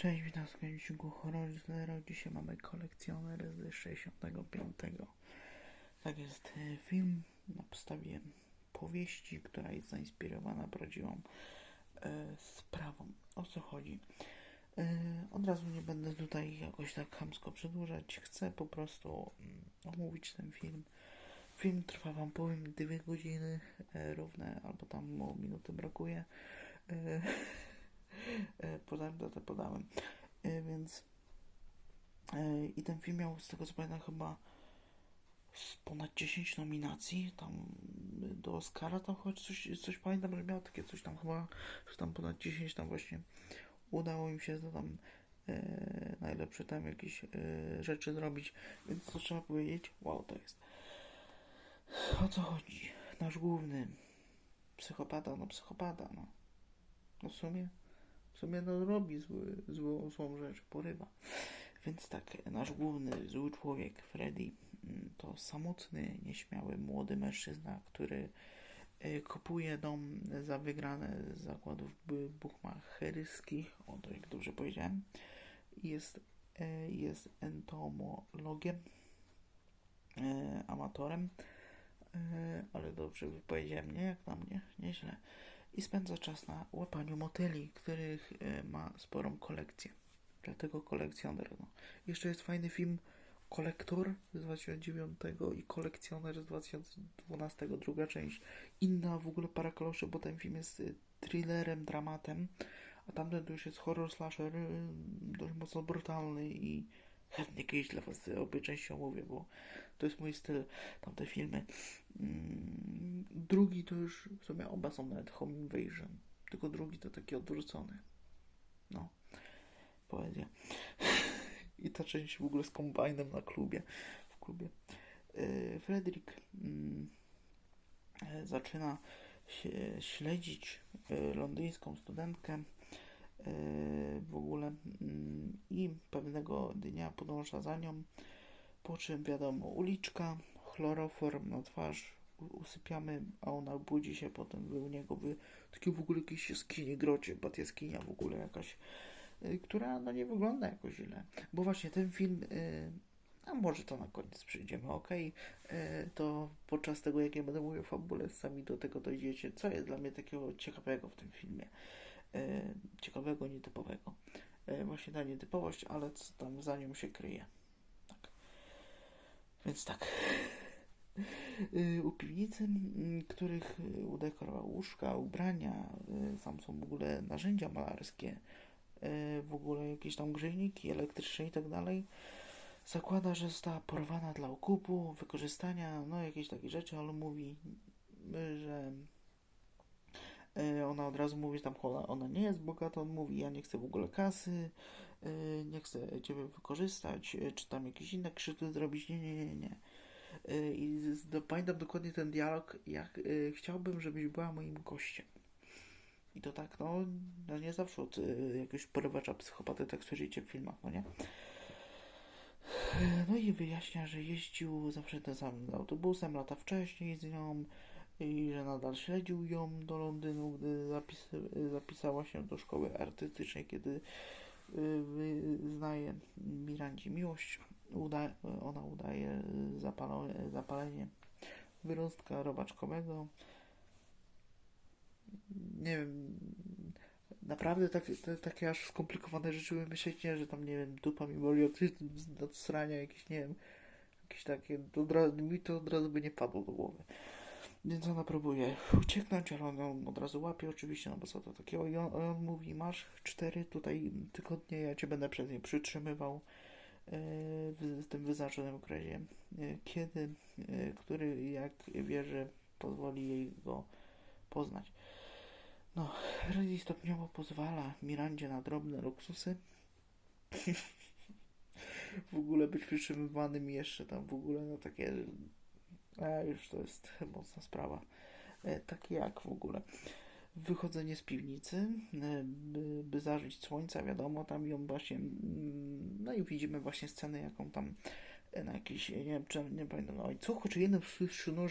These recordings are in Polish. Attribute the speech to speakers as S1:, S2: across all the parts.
S1: Cześć, witam w kręciku Horror. Dzisiaj mamy kolekcjoner z 65. Tak jest, e, film na podstawie powieści, która jest zainspirowana prawdziwą e, sprawą. O co chodzi? E, od razu nie będę tutaj jakoś tak chamsko przedłużać. Chcę po prostu mm, omówić ten film. Film trwa wam powiem dwie godziny e, równe, albo tam minuty brakuje. E, podałem datę, podałem. E, więc e, i ten film miał z tego co pamiętam chyba ponad 10 nominacji tam y, do Oscara tam choć coś, coś pamiętam, że miał takie coś tam chyba, że tam ponad 10 tam właśnie udało im się to tam e, najlepsze tam jakieś e, rzeczy zrobić, więc co trzeba powiedzieć, wow to jest. O co chodzi? Nasz główny psychopata, no psychopata, no. No w sumie, sumie no robi zły, złą, złą rzecz, porywa. Więc tak, nasz główny zły człowiek, Freddy, mm, to samotny, nieśmiały, młody mężczyzna, który e, kupuje dom za wygrane z zakładów bu- buchmacheryskich, o to jak dobrze powiedziałem, jest, e, jest entomologiem, e, amatorem, ale dobrze powiedziałem, nie jak na mnie, nieźle. I spędza czas na łapaniu motyli, których e, ma sporą kolekcję. Dlatego kolekcjoner. No. Jeszcze jest fajny film Kolektor z 2009 i Kolekcjoner z 2012, druga część. Inna w ogóle para kloszy, bo ten film jest y, thrillerem, dramatem, a tamten to już jest horror slasher, y, dość mocno brutalny i chętnie kiedyś dla Was obie części omówię, bo to jest mój styl, tamte filmy. Mm, Drugi to już w sumie oba są nawet Home Invasion, tylko drugi to taki odwrócony. No, poezja. I ta część w ogóle z kombajnem na klubie, w klubie. Yy, Fredrik e, zaczyna śledzić e, londyńską studentkę w ogóle mm, i pewnego dnia podąża za nią, po czym wiadomo uliczka, chloroform na twarz, usypiamy, a ona budzi się potem u niego w takiej w ogóle jakiejś jaskini, grocie, bat jaskinia w ogóle jakaś, y, która no nie wygląda jakoś źle, bo właśnie ten film y, a może to na koniec przyjdziemy, ok? To podczas tego, jak ja będę mówił fabule, sami do tego dojdziecie, co jest dla mnie takiego ciekawego w tym filmie. E, Ciekawego, nietypowego. E, Właśnie ta nietypowość, ale co tam za nią się kryje. Tak. Więc tak. Y, U piwnicy, m, których y, udekorował łóżka, ubrania, y, tam są w ogóle narzędzia malarskie, y, w ogóle jakieś tam grzejniki elektryczne i tak dalej zakłada, że została porwana dla okupu, wykorzystania, no jakieś takie rzeczy, ale mówi, y, że y, ona od razu mówi, że tam ona, ona nie jest bogata, on mówi, ja nie chcę w ogóle kasy, y, nie chcę ciebie wykorzystać, y, czy tam jakieś inne krzywdy zrobić, nie, nie, nie, nie. I pamiętam dokładnie ten dialog, jak chciałbym, żebyś była moim gościem. I to tak, no, no nie zawsze od jakiegoś porywacza psychopaty tak słyszycie w filmach, no nie? No i wyjaśnia, że jeździł zawsze tym samym autobusem lata wcześniej z nią i że nadal śledził ją do Londynu, gdy zapis, zapisała się do szkoły artystycznej, kiedy y, wyznaje Mirandzie miłość. Uda, ona udaje zapalenie wyrostka robaczkowego. Nie wiem, naprawdę tak, te, takie aż skomplikowane rzeczy wymyśleć, nie, że tam, nie wiem, dupa mi boli od, od srania, jakieś, nie wiem, jakieś takie, to od razu, mi to od razu by nie padło do głowy. Więc ona próbuje ucieknąć, ale on ją od razu łapie oczywiście, no bo co to takiego i on, on mówi, masz cztery tutaj tygodnie, ja cię będę przez nie przytrzymywał e, w, tym wyznaczonym okresie, e, kiedy, e, który jak wierzy pozwoli jej go poznać. No, Freddy stopniowo pozwala Mirandzie na drobne luksusy. w ogóle być przytrzymywanym jeszcze tam w ogóle no takie a już to jest mocna sprawa. Takie jak w ogóle wychodzenie z piwnicy, e, by, by zażyć słońca, wiadomo, tam ją właśnie, mm, no i widzimy właśnie scenę, jaką tam e, na jakiś, nie wiem, czy, nie pamiętam, i co, czy jednym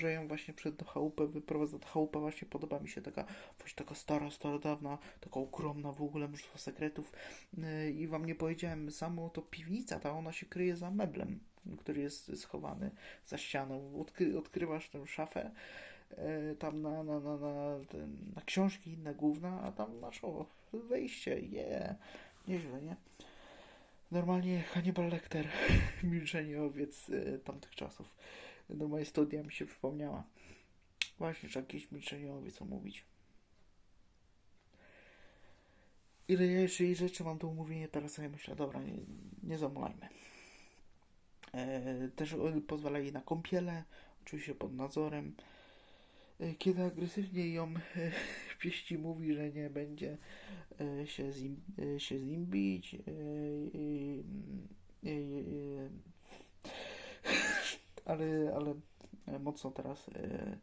S1: ją właśnie przed chałupę wyprowadza. Ta chałupa właśnie podoba mi się taka, właśnie taka stara, stara, dawna, taka ogromna w ogóle, mnóstwo sekretów. I wam nie powiedziałem, samo to piwnica, ta ona się kryje za meblem, który jest schowany za ścianą. Odkry, odkrywasz tę szafę, yy, tam na, na, na, na, ten, na książki inne główna, a tam masz o, wejście, je, yeah. nieźle, nie? Normalnie Hannibal Lecter, Milczenie owiec y, tamtych czasów. Normalnie studia mi się przypomniała. Właśnie, trzeba jakieś Milczenie owiec omówić. Ile ja jeszcze jej rzeczy mam do umówienia, teraz sobie myślę, dobra, nie, nie zamulajmy. E, też pozwala jej na kąpiele, oczywiście pod nadzorem. E, kiedy agresywnie ją e, pieści mówi, że nie będzie e, się z nim, e, się z nim bić. E, e, e, ale, ale mocno teraz e,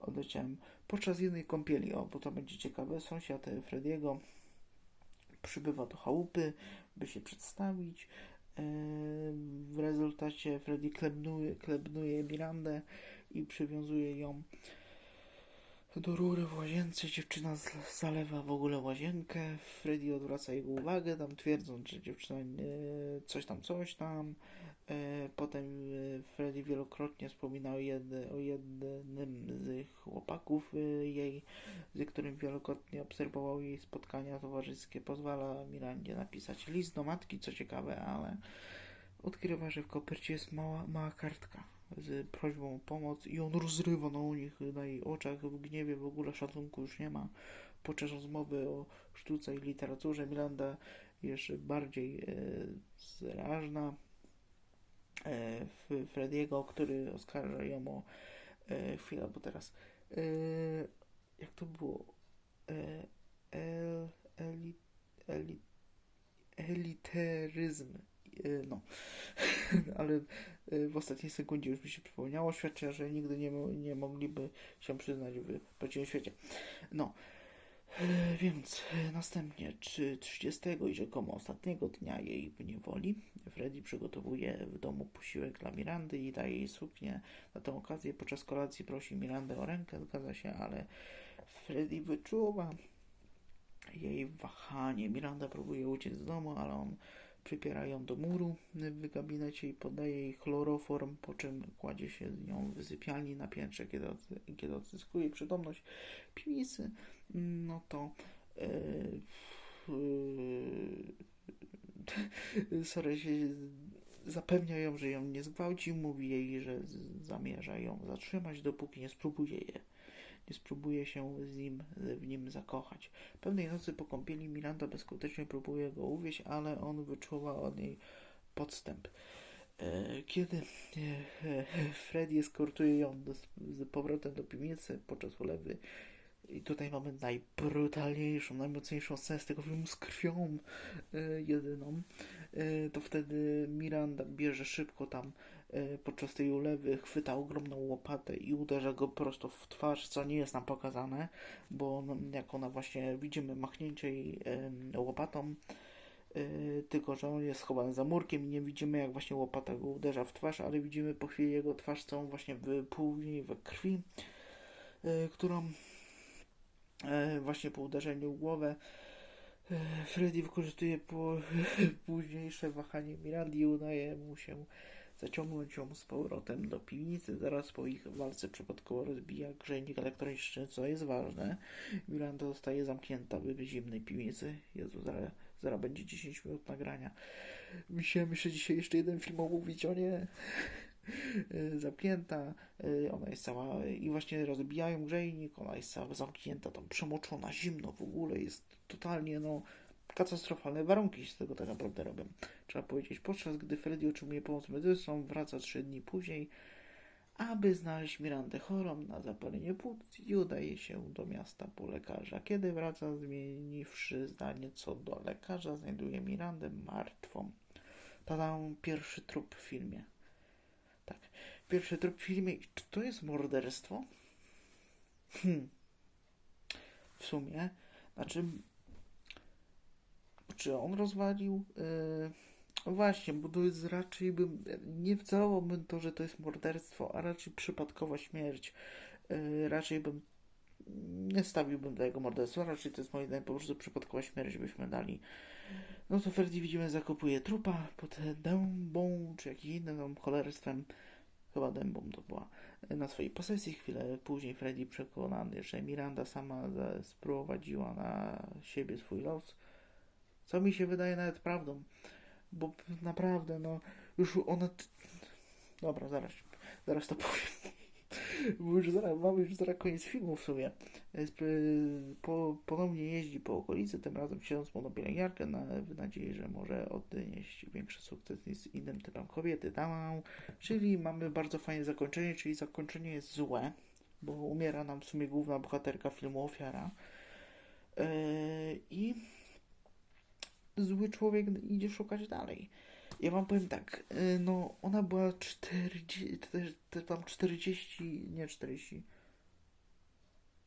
S1: odleciałem. Podczas jednej kąpieli, o, bo to będzie ciekawe, sąsiad Frediego przybywa do chałupy, by się przedstawić. E, w rezultacie Freddy klebnuje, klebnuje Mirandę i przywiązuje ją do rury w łazience. Dziewczyna zalewa w ogóle łazienkę. Freddy odwraca jego uwagę, tam twierdząc, że dziewczyna coś tam, coś tam. E, potem e, Freddy wielokrotnie wspominał o, jedne, o jednym z chłopaków e, jej, z którym wielokrotnie obserwował jej spotkania towarzyskie. Pozwala Mirandzie napisać list do matki, co ciekawe, ale odkrywa, że w kopercie jest mała, mała kartka z prośbą o pomoc i on rozrywa na nich na jej oczach w gniewie, w ogóle szacunku już nie ma. Podczas rozmowy o sztuce i literaturze Miranda jeszcze bardziej e, zrażna Frediego, który oskarża ją o e, chwilę, bo teraz e, jak to było e, el, eli, eli, eliteryzm e, no, ale w ostatniej sekundzie już mi się przypomniało, świadczy, że nigdy nie, nie mogliby się przyznać w prawdziwym świecie. No, więc następnie, czy 30 i rzekomo ostatniego dnia jej niewoli, Freddy przygotowuje w domu posiłek dla Mirandy i daje jej suknię. Na tę okazję podczas kolacji prosi Mirandę o rękę, zgadza się, ale Freddy wyczuwa jej wahanie. Miranda próbuje uciec z domu, ale on przypiera ją do muru w gabinecie i podaje jej chloroform, po czym kładzie się z nią w sypialni na piętrze, kiedy, kiedy odzyskuje przytomność piwnicy, no to yy, sorry, się zapewnia ją, że ją nie zgwałci, mówi jej, że zamierza ją zatrzymać, dopóki nie spróbuje je nie spróbuje się z nim, w nim zakochać. Pewnej nocy po kąpieli Miranda bezskutecznie próbuje go uwieść, ale on wyczuwa od niej podstęp. E, kiedy e, Freddy eskortuje ją z powrotem do piwnicy podczas ulewy i tutaj mamy najbrutalniejszą, najmocniejszą scenę z tego filmu z krwią e, jedyną, to wtedy Miranda bierze szybko tam E, podczas tej ulewy chwyta ogromną łopatę i uderza go prosto w twarz, co nie jest nam pokazane, bo no, jak ona właśnie widzimy machnięcie jej łopatą, e, tylko że on jest schowany za murkiem i nie widzimy jak właśnie łopata go uderza w twarz, ale widzimy po chwili jego twarz całą właśnie wypływnie we krwi, e, którą właśnie po uderzeniu w głowę Freddy wykorzystuje po, późniejsze wahanie Mirandy i udaje mu się zaciągnąć ją z powrotem do piwnicy. Zaraz po ich walce przypadkowo rozbija grzejnik elektroniczny, co jest ważne. Miranda zostaje zamknięta w zimnej piwnicy. Jezu, zaraz, zaraz będzie 10 minut nagrania. Musiałem jeszcze dzisiaj jeszcze jeden film omówić, o nie zamknięta, ona jest cała i właśnie rozbijają grzejnik, ona jest cała zamknięta, tam przemoczona, zimno w ogóle, jest totalnie no katastrofalne warunki się z tego tak naprawdę robią. Trzeba powiedzieć, podczas gdy Freddy otrzymuje pomoc medyczną, wraca trzy dni później, aby znaleźć Mirandę chorą na zapalenie płuc i udaje się do miasta po lekarza. Kiedy wraca, zmieniwszy zdanie co do lekarza, znajduje Mirandę martwą. Tadam pierwszy trup w filmie. Tak, pierwszy trup w filmie. Czy to jest morderstwo? Hmm. W sumie, znaczy czy on rozwalił, yy, Właśnie, bo to jest raczej bym, nie wcałowałbym to, że to jest morderstwo, a raczej przypadkowa śmierć. Yy, raczej bym, nie stawiłbym tego morderstwa, raczej to jest moje zdanie, po prostu przypadkowa śmierć byśmy dali. No to Freddy widzimy zakopuje trupa pod dębą, czy jakimś innym tam cholerstwem, chyba dębą to była, na swojej posesji. Chwilę później Freddy przekonany, że Miranda sama sprowadziła na siebie swój los, co mi się wydaje nawet prawdą, bo naprawdę, no, już ona... Dobra, zaraz, zaraz to powiem. Bo już zaraz, mamy już zaraz koniec filmu w sumie. Y, Po, ponownie jeździ po okolicy, tym razem siedząc mu na w nadziei, że może odnieść większy sukces niż innym typem kobiety. Tam, czyli mamy bardzo fajne zakończenie, czyli zakończenie jest złe, bo umiera nam w sumie główna bohaterka filmu Ofiara. Yy, I zły człowiek idzie szukać dalej. Ja wam powiem tak, yy, no ona była 40, te, tam 40, nie 40,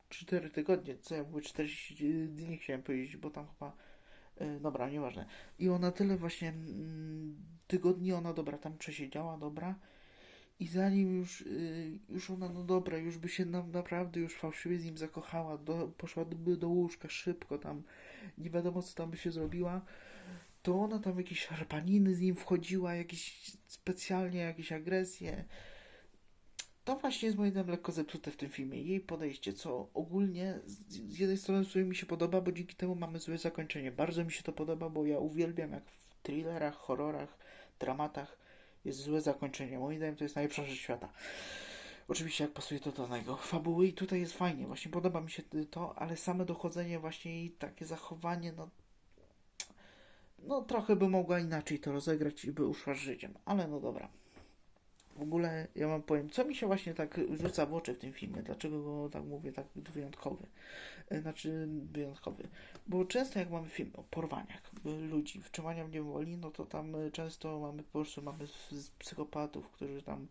S1: 4 tygodnie, co ja mówię, 40 dni chciałem powiedzieć, bo tam chyba, yy, dobra, nieważne. I ona tyle właśnie mm, tygodni ona, dobra, tam przesiedziała, dobra, i zanim już, yy, już ona, no dobra, już by się nam naprawdę już fałszywie z nim zakochała, do, poszłaby do łóżka szybko tam, nie wiadomo co tam by się zrobiła, to ona tam jakieś szarpaniny z nim wchodziła, jakieś specjalnie jakieś agresje. To właśnie jest moim zdaniem lekko zepsute w tym filmie. Jej podejście, co ogólnie z, jednej strony sobie mi się podoba, bo dzięki temu mamy złe zakończenie. Bardzo mi się to podoba, bo ja uwielbiam jak w thrillerach, horrorach, dramatach jest złe zakończenie. Moim zdaniem to jest najlepsza rzecz świata. Oczywiście jak pasuje to do danego fabuły i tutaj jest fajnie, właśnie podoba mi się to, ale same dochodzenie właśnie i takie zachowanie, no no trochę by mogła inaczej to rozegrać i by uszła z życiem, ale no dobra. W ogóle ja wam powiem, co mi się właśnie tak rzuca w oczy w tym filmie, dlaczego go tak mówię, tak wyjątkowy, E, znaczy wyjątkowy, bo często jak mamy film o porwaniach ludzi, wtrzymania w niewoli, no to tam e, często mamy po prostu mamy psychopatów, którzy tam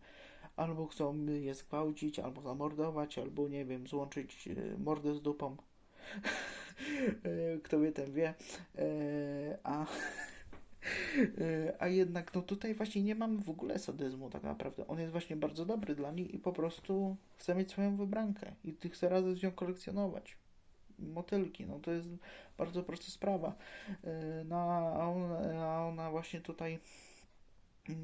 S1: albo chcą je zgwałcić, albo zamordować, albo nie wiem, złączyć e, mordę z dupą. Kto wie, ten wie. E, A, e, a jednak, no tutaj właśnie nie mamy w ogóle sadyzmu tak naprawdę. On jest właśnie bardzo dobry dla niej i po prostu chce mieć swoją wybrankę i ty chce razem z nią kolekcjonować. Motylki, no to jest bardzo prosta sprawa. E, No, a ona, a ona właśnie tutaj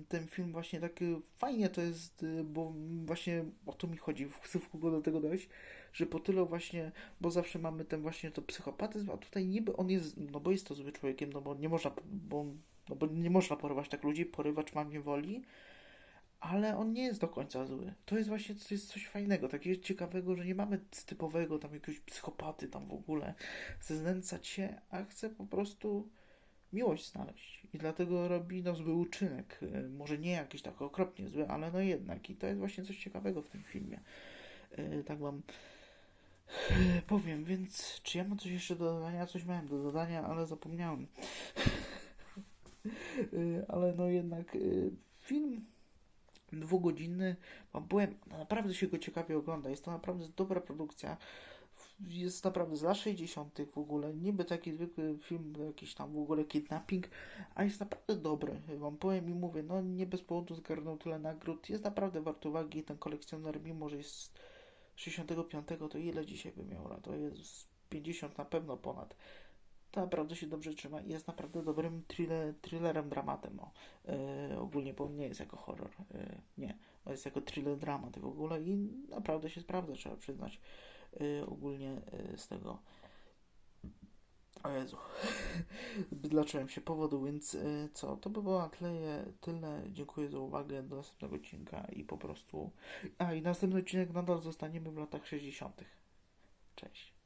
S1: ten film właśnie taki fajnie to jest, y, bo właśnie o to mi chodzi, chcę w kogo do tego dojść, że po tyle właśnie, bo zawsze mamy ten właśnie to psychopatyzm, a tutaj niby on jest, no bo jest to zły człowiekiem, no bo nie można, bo, no bo nie można porywać tak ludzi, porywacz ma niewoli, ale on nie jest do końca zły. To jest właśnie to jest coś fajnego, takiego ciekawego, że nie mamy typowego tam jakiegoś psychopaty tam w ogóle, chce znęcać się, a chce po prostu miłość znaleźć. I dlatego robi no zły uczynek. Y, Może nie jakiś tak okropnie zły, ale no jednak. I to jest właśnie coś ciekawego w tym filmie. Y, Tak wam y, powiem, więc czy ja mam coś jeszcze do dodania? Coś miałem do dodania, ale zapomniałem. Ale no jednak film dwugodzinny, wam powiem, naprawdę się go ciekawie ogląda. Jest to naprawdę dobra produkcja. Jest naprawdę z lat 60. w ogóle, niby taki zwykły film, jakiś tam w ogóle kidnapping, a jest naprawdę dobry. Wam powiem i mówię, no nie bez powodu zgarnął tyle nagród. Jest naprawdę wart uwagi. Ten kolekcjoner, mimo że jest z 65, to ile dzisiaj by miał? To jest 50 na pewno ponad. To naprawdę się dobrze trzyma i jest naprawdę dobrym thriller, thrillerem, dramatem. O. Yy, ogólnie, bo nie jest jako horror. Yy, nie, on jest jako thriller, dramat w ogóle i naprawdę się sprawdza, trzeba przyznać. Yy, ogólnie yy, z tego. O Jezu. Bydlaczyłem się powodu, więc yy, co? To by było tyle, tyle. Dziękuję za uwagę. Do następnego odcinka i po prostu. A i następny odcinek nadal zostaniemy w latach 60. Cześć.